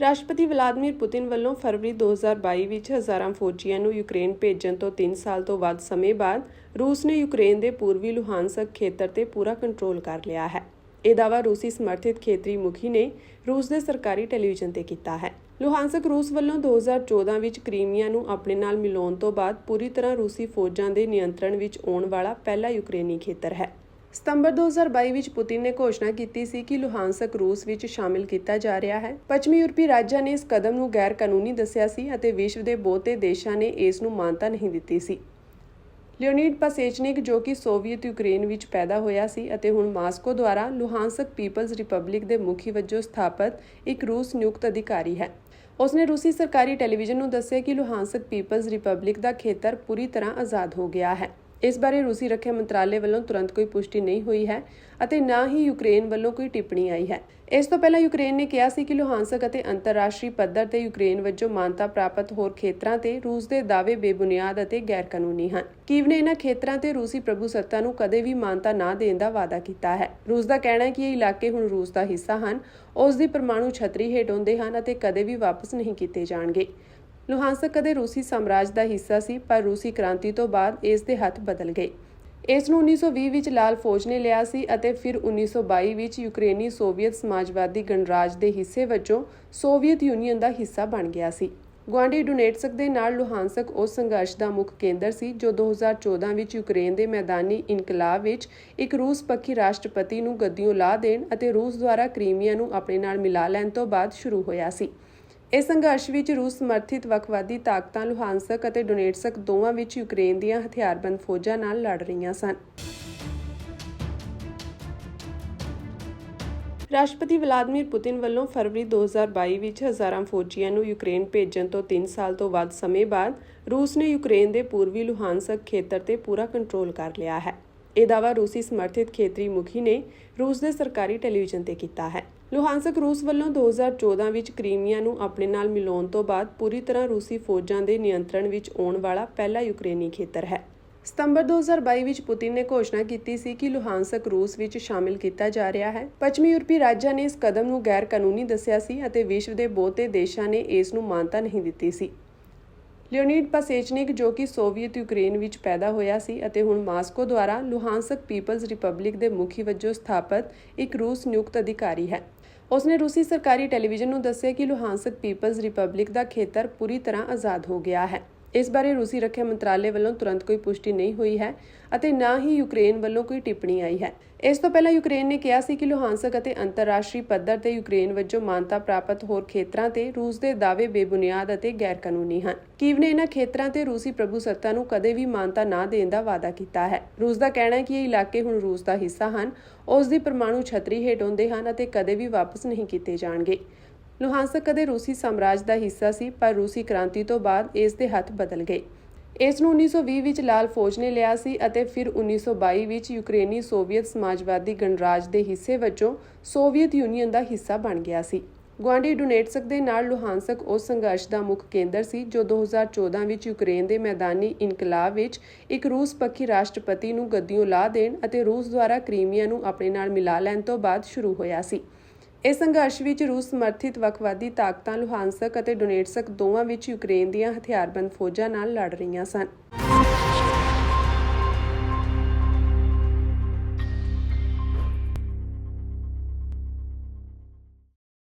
ਰਾਸ਼ਟਰਪਤੀ Vladimir Putin ਵੱਲੋਂ ਫਰਵਰੀ 2022 ਵਿੱਚ ਹਜ਼ਾਰਾਂ ਫੌਜੀਆਂ ਨੂੰ ਯੂਕਰੇਨ ਭੇਜਣ ਤੋਂ 3 ਸਾਲ ਤੋਂ ਵੱਧ ਸਮੇਂ ਬਾਅਦ ਰੂਸ ਨੇ ਯੂਕਰੇਨ ਦੇ ਪੂਰਬੀ ਲੁਹਾਨਸਕ ਖੇਤਰ ਤੇ ਪੂਰਾ ਕੰਟਰੋਲ ਕਰ ਲਿਆ ਹੈ। ਇਹ ਦਾਅਵਾ ਰੂਸੀ ਸਮਰਥਿਤ ਖੇਤਰੀ ਮੁਖੀ ਨੇ ਰੂਸ ਦੇ ਸਰਕਾਰੀ ਟੈਲੀਵਿਜ਼ਨ ਤੇ ਕੀਤਾ ਹੈ। ਲੁਹਾਨਸਕ ਰੂਸ ਵੱਲੋਂ 2014 ਵਿੱਚ ਕ੍ਰੀਮੀਆ ਨੂੰ ਆਪਣੇ ਨਾਲ ਮਿਲਾਉਣ ਤੋਂ ਬਾਅਦ ਪੂਰੀ ਤਰ੍ਹਾਂ ਰੂਸੀ ਫੌਜਾਂ ਦੇ ਨਿਯੰਤਰਣ ਵਿੱਚ ਆਉਣ ਵਾਲਾ ਪਹਿਲਾ ਯੂਕਰੇਨੀ ਖੇਤਰ ਹੈ। ਸਤੰਬਰ 2022 ਵਿੱਚ ਪੁਤਿਨ ਨੇ ਘੋਸ਼ਣਾ ਕੀਤੀ ਸੀ ਕਿ ਲੁਹਾਂਸਕ ਰੂਸ ਵਿੱਚ ਸ਼ਾਮਿਲ ਕੀਤਾ ਜਾ ਰਿਹਾ ਹੈ। ਪੱਛਮੀ ਯੂਰਪੀ ਰਾਜਾਂ ਨੇ ਇਸ ਕਦਮ ਨੂੰ ਗੈਰ ਕਾਨੂੰਨੀ ਦੱਸਿਆ ਸੀ ਅਤੇ ਵਿਸ਼ਵ ਦੇ ਬਹੁਤੇ ਦੇਸ਼ਾਂ ਨੇ ਇਸ ਨੂੰ ਮਾਨਤਾ ਨਹੀਂ ਦਿੱਤੀ ਸੀ। ਲਿਓਨੀਡ ਪਾਸੇਚਨਿਕ, ਜੋ ਕਿ ਸੋਵੀਅਤ ਯੂਕਰੇਨ ਵਿੱਚ ਪੈਦਾ ਹੋਇਆ ਸੀ ਅਤੇ ਹੁਣ ਮਾਸਕੋ ਦੁਆਰਾ ਲੁਹਾਂਸਕ ਪੀਪਲਜ਼ ਰਿਪਬਲਿਕ ਦੇ ਮੁਖੀ ਵਜੋਂ ਸਥਾਪਿਤ ਇੱਕ ਰੂਸ ਨਿਯੁਕਤ ਅਧਿਕਾਰੀ ਹੈ। ਉਸਨੇ ਰੂਸੀ ਸਰਕਾਰੀ ਟੈਲੀਵਿਜ਼ਨ ਨੂੰ ਦੱਸਿਆ ਕਿ ਲੁਹਾਂਸਕ ਪੀਪਲਜ਼ ਰਿਪਬਲਿਕ ਦਾ ਖੇਤਰ ਪੂਰੀ ਤਰ੍ਹਾਂ ਆਜ਼ਾਦ ਹੋ ਗਿਆ ਹੈ। ਇਸ ਬਾਰੇ ਰੂਸੀ ਰੱਖਿਆ ਮੰਤਰਾਲੇ ਵੱਲੋਂ ਤੁਰੰਤ ਕੋਈ ਪੁਸ਼ਟੀ ਨਹੀਂ ਹੋਈ ਹੈ ਅਤੇ ਨਾ ਹੀ ਯੂਕਰੇਨ ਵੱਲੋਂ ਕੋਈ ਟਿੱਪਣੀ ਆਈ ਹੈ। ਇਸ ਤੋਂ ਪਹਿਲਾਂ ਯੂਕਰੇਨ ਨੇ ਕਿਹਾ ਸੀ ਕਿ ਲੁਹਾਨਸਕ ਅਤੇ ਅੰਤਰਰਾਸ਼ਟਰੀ ਪੱਧਰ ਤੇ ਯੂਕਰੇਨ ਵਜੋਂ ਮਾਨਤਾ ਪ੍ਰਾਪਤ ਹੋਰ ਖੇਤਰਾਂ ਤੇ ਰੂਸ ਦੇ ਦਾਅਵੇ ਬੇਬੁਨਿਆਦ ਅਤੇ ਗੈਰ ਕਾਨੂੰਨੀ ਹਨ। ਕੀਵ ਨੇ ਇਹਨਾਂ ਖੇਤਰਾਂ ਤੇ ਰੂਸੀ ਪ੍ਰਭੂਸੱਤਾ ਨੂੰ ਕਦੇ ਵੀ ਮਾਨਤਾ ਨਾ ਦੇਣ ਦਾ ਵਾਅਦਾ ਕੀਤਾ ਹੈ। ਰੂਸ ਦਾ ਕਹਿਣਾ ਹੈ ਕਿ ਇਹ ਇਲਾਕੇ ਹੁਣ ਰੂਸ ਦਾ ਹਿੱਸਾ ਹਨ। ਉਸ ਦੀ ਪਰਮਾਣੂ ਛਤਰੀ ਹੇਠ ਆਉਂਦੇ ਹਨ ਅਤੇ ਕਦੇ ਵੀ ਵਾਪਸ ਨਹੀਂ ਕੀਤੇ ਜਾਣਗੇ। ਲੁਹਾਨਸਕ ਕਦੇ ਰੂਸੀ ਸਾਮਰਾਜ ਦਾ ਹਿੱਸਾ ਸੀ, ਪਰ ਰੂਸੀ ਕ੍ਰਾਂਤੀ ਤੋਂ ਬਾਅਦ ਇਸ ਦੇ ਹੱਥ ਬਦਲ ਗਏ। ਇਸ ਨੂੰ 1920 ਵਿੱਚ ਲਾਲ ਫੌਜ ਨੇ ਲਿਆ ਸੀ ਅਤੇ ਫਿਰ 1922 ਵਿੱਚ ਯੂਕਰੇਨੀ ਸੋਵੀਅਤ ਸਮਾਜਵਾਦੀ ਗਣਰਾਜ ਦੇ ਹਿੱਸੇ ਵਜੋਂ ਸੋਵੀਅਤ ਯੂਨੀਅਨ ਦਾ ਹਿੱਸਾ ਬਣ ਗਿਆ ਸੀ। ਗੁਆਂਢੀ ਡੋਨੇਟਸਕ ਦੇ ਨਾਲ ਲੁਹਾਂਸਕ ਉਸ ਸੰਘਰਸ਼ ਦਾ ਮੁੱਖ ਕੇਂਦਰ ਸੀ, ਜੋ 2014 ਵਿੱਚ ਯੂਕਰੇਨ ਦੇ ਮੈਦਾਨੀ ਇਨਕਲਾਬ ਵਿੱਚ ਇੱਕ ਰੂਸ ਪੱਖੀ ਰਾਸ਼ਟਰਪਤੀ ਨੂੰ ਗੱਦੀਓਂ ਲਾ ਦੇਣ ਅਤੇ ਰੂਸ ਦੁਆਰਾ ਕ੍ਰੀਮੀਆ ਨੂੰ ਆਪਣੇ ਨਾਲ ਮਿਲਾ ਲੈਣ ਤੋਂ ਬਾਅਦ ਸ਼ੁਰੂ ਹੋਇਆ ਸੀ। ਇਸ ਸੰਘਰਸ਼ ਵਿੱਚ ਰੂਸ ਸਮਰਥਿਤ ਵੱਖਵਾਦੀ ਤਾਕਤਾਂ, ਲੁਹਾਨਸਕ ਅਤੇ ਡੋਨੇਟਸਕ ਦੋਵਾਂ ਵਿੱਚ ਯੂਕਰੇਨ ਦੀਆਂ ਹਥਿਆਰਬੰਦ ਫੌਜਾਂ ਨਾਲ ਲੜ ਰਹੀਆਂ ਸਨ। ਰਾਸ਼ਟਰਪਤੀ ਵਲਾਦੀਮੀਰ ਪੁਤਿਨ ਵੱਲੋਂ ਫਰਵਰੀ 2022 ਵਿੱਚ ਹਜ਼ਾਰਾਂ ਫੌਜੀਆਂ ਨੂੰ ਯੂਕਰੇਨ ਭੇਜਣ ਤੋਂ 3 ਸਾਲ ਤੋਂ ਵੱਧ ਸਮੇਂ ਬਾਅਦ ਰੂਸ ਨੇ ਯੂਕਰੇਨ ਦੇ ਪੂਰਬੀ ਲੁਹਾਨਸਕ ਖੇਤਰ ਤੇ ਪੂਰਾ ਕੰਟਰੋਲ ਕਰ ਲਿਆ ਹੈ। ਇਹ ਦਾਅਵਾ ਰੂਸੀ ਸਮਰਥਿਤ ਖੇਤਰੀ ਮੁਖੀ ਨੇ ਰੂਸ ਦੇ ਸਰਕਾਰੀ ਟੈਲੀਵਿਜ਼ਨ ਤੇ ਕੀਤਾ ਹੈ। ਲੁਹਾਂਸਕ ਰੂਸ ਵੱਲੋਂ 2014 ਵਿੱਚ ਕ੍ਰੀਮੀਆ ਨੂੰ ਆਪਣੇ ਨਾਲ ਮਿਲਾਉਣ ਤੋਂ ਬਾਅਦ ਪੂਰੀ ਤਰ੍ਹਾਂ ਰੂਸੀ ਫੌਜਾਂ ਦੇ ਨਿਯੰਤਰਣ ਵਿੱਚ ਆਉਣ ਵਾਲਾ ਪਹਿਲਾ ਯੂਕਰੇਨੀ ਖੇਤਰ ਹੈ। ਸਤੰਬਰ 2022 ਵਿੱਚ ਪੁਤਿਨ ਨੇ ਘੋਸ਼ਣਾ ਕੀਤੀ ਸੀ ਕਿ ਲੁਹਾਂਸਕ ਰੂਸ ਵਿੱਚ ਸ਼ਾਮਿਲ ਕੀਤਾ ਜਾ ਰਿਹਾ ਹੈ। ਪੱਛਮੀ ਯੂਰਪੀ ਰਾਜਾਂ ਨੇ ਇਸ ਕਦਮ ਨੂੰ ਗੈਰ ਕਾਨੂੰਨੀ ਦੱਸਿਆ ਸੀ ਅਤੇ ਵਿਸ਼ਵ ਦੇ ਬਹੁਤੇ ਦੇਸ਼ਾਂ ਨੇ ਇਸ ਨੂੰ ਮਾਨਤਾ ਨਹੀਂ ਦਿੱਤੀ ਸੀ। ਲਿਓਨੀਡ ਪਾਸੇਚਨਿਕ ਜੋ ਕਿ ਸੋਵੀਅਤ ਯੂਕਰੇਨ ਵਿੱਚ ਪੈਦਾ ਹੋਇਆ ਸੀ ਅਤੇ ਹੁਣ ਮਾਸਕੋ ਦੁਆਰਾ ਲੁਹਾਂਸਕ ਪੀਪਲਜ਼ ਰਿਪਬਲਿਕ ਦੇ ਮੁਖੀ ਵਜੋਂ ਸਥਾਪਿਤ ਇੱਕ ਰੂਸ ਨਿਯੁਕਤ ਅਧਿਕਾਰੀ ਹੈ। ਉਸਨੇ ਰੂਸੀ ਸਰਕਾਰੀ ਟੈਲੀਵਿਜ਼ਨ ਨੂੰ ਦੱਸਿਆ ਕਿ ਲੁਹਾਂਸਕ ਪੀਪਲਜ਼ ਰਿਪਬਲਿਕ ਦਾ ਖੇਤਰ ਪੂਰੀ ਤਰ੍ਹਾਂ ਆਜ਼ਾਦ ਹੋ ਗਿਆ ਹੈ। ਇਸ ਬਾਰੇ ਰੂਸੀ ਰੱਖਿਆ ਮੰਤਰਾਲੇ ਵੱਲੋਂ ਤੁਰੰਤ ਕੋਈ ਪੁਸ਼ਟੀ ਨਹੀਂ ਹੋਈ ਹੈ ਅਤੇ ਨਾ ਹੀ ਯੂਕਰੇਨ ਵੱਲੋਂ ਕੋਈ ਟਿੱਪਣੀ ਆਈ ਹੈ। ਇਸ ਤੋਂ ਪਹਿਲਾਂ ਯੂਕਰੇਨ ਨੇ ਕਿਹਾ ਸੀ ਕਿ ਲੁਹਾਨਸਕ ਅਤੇ ਅੰਤਰਰਾਸ਼ਟਰੀ ਪੱਧਰ ਤੇ ਯੂਕਰੇਨ ਵਜੋਂ ਮਾਨਤਾ ਪ੍ਰਾਪਤ ਹੋਰ ਖੇਤਰਾਂ ਤੇ ਰੂਸ ਦੇ ਦਾਅਵੇ ਬੇਬੁਨਿਆਦ ਅਤੇ ਗੈਰ ਕਾਨੂੰਨੀ ਹਨ। ਕੀਵ ਨੇ ਇਹਨਾਂ ਖੇਤਰਾਂ ਤੇ ਰੂਸੀ ਪ੍ਰਭੂਸੱਤਾ ਨੂੰ ਕਦੇ ਵੀ ਮਾਨਤਾ ਨਾ ਦੇਣ ਦਾ ਵਾਅਦਾ ਕੀਤਾ ਹੈ। ਰੂਸ ਦਾ ਕਹਿਣਾ ਹੈ ਕਿ ਇਹ ਇਲਾਕੇ ਹੁਣ ਰੂਸ ਦਾ ਹਿੱਸਾ ਹਨ। ਉਸ ਦੀ ਪਰਮਾਣੂ ਛਤਰੀ ਹੇਠ ਆਉਂਦੇ ਹਨ ਅਤੇ ਕਦੇ ਵੀ ਵਾਪਸ ਨਹੀਂ ਕੀਤੇ ਜਾਣਗੇ। ਲੁਹਾਂਸਕ ਕਦੇ ਰੂਸੀ ਸਾਮਰਾਜ ਦਾ ਹਿੱਸਾ ਸੀ, ਪਰ ਰੂਸੀ ਕ੍ਰਾਂਤੀ ਤੋਂ ਬਾਅਦ ਇਸ ਦੇ ਹੱਥ ਬਦਲ ਗਏ। ਇਸ ਨੂੰ 1920 ਵਿੱਚ ਲਾਲ ਫੌਜ ਨੇ ਲਿਆ ਸੀ ਅਤੇ ਫਿਰ 1922 ਵਿੱਚ ਯੂਕਰੇਨੀ ਸੋਵੀਅਤ ਸਮਾਜਵਾਦੀ ਗਣਰਾਜ ਦੇ ਹਿੱਸੇ ਵਜੋਂ ਸੋਵੀਅਤ ਯੂਨੀਅਨ ਦਾ ਹਿੱਸਾ ਬਣ ਗਿਆ ਸੀ। ਗੁਆਂਢੀ ਡੋਨੇਟਸਕ ਦੇ ਨਾਲ ਲੁਹਾਂਸਕ ਉਸ ਸੰਘਰਸ਼ ਦਾ ਮੁੱਖ ਕੇਂਦਰ ਸੀ, ਜੋ 2014 ਵਿੱਚ ਯੂਕਰੇਨ ਦੇ ਮੈਦਾਨੀ ਇਨਕਲਾਬ ਵਿੱਚ ਇੱਕ ਰੂਸ ਪੱਖੀ ਰਾਸ਼ਟਰਪਤੀ ਨੂੰ ਗੱਦੀਓਂ ਲਾ ਦੇਣ ਅਤੇ ਰੂਸ ਦੁਆਰਾ ਕ੍ਰੀਮੀਆ ਨੂੰ ਆਪਣੇ ਨਾਲ ਮਿਲਾ ਲੈਣ ਤੋਂ ਬਾਅਦ ਸ਼ੁਰੂ ਹੋਇਆ ਸੀ। ਇਸ ਸੰਘਰਸ਼ ਵਿੱਚ ਰੂਸ ਸਮਰਥਿਤ ਵੱਖਵਾਦੀ ਤਾਕਤਾਂ, ਲੁਹਾਨਸਕ ਅਤੇ ਡੋਨੇਟਸਕ ਦੋਵਾਂ ਵਿੱਚ ਯੂਕਰੇਨ ਦੀਆਂ ਹਥਿਆਰਬੰਦ ਫੌਜਾਂ ਨਾਲ ਲੜ ਰਹੀਆਂ ਸਨ।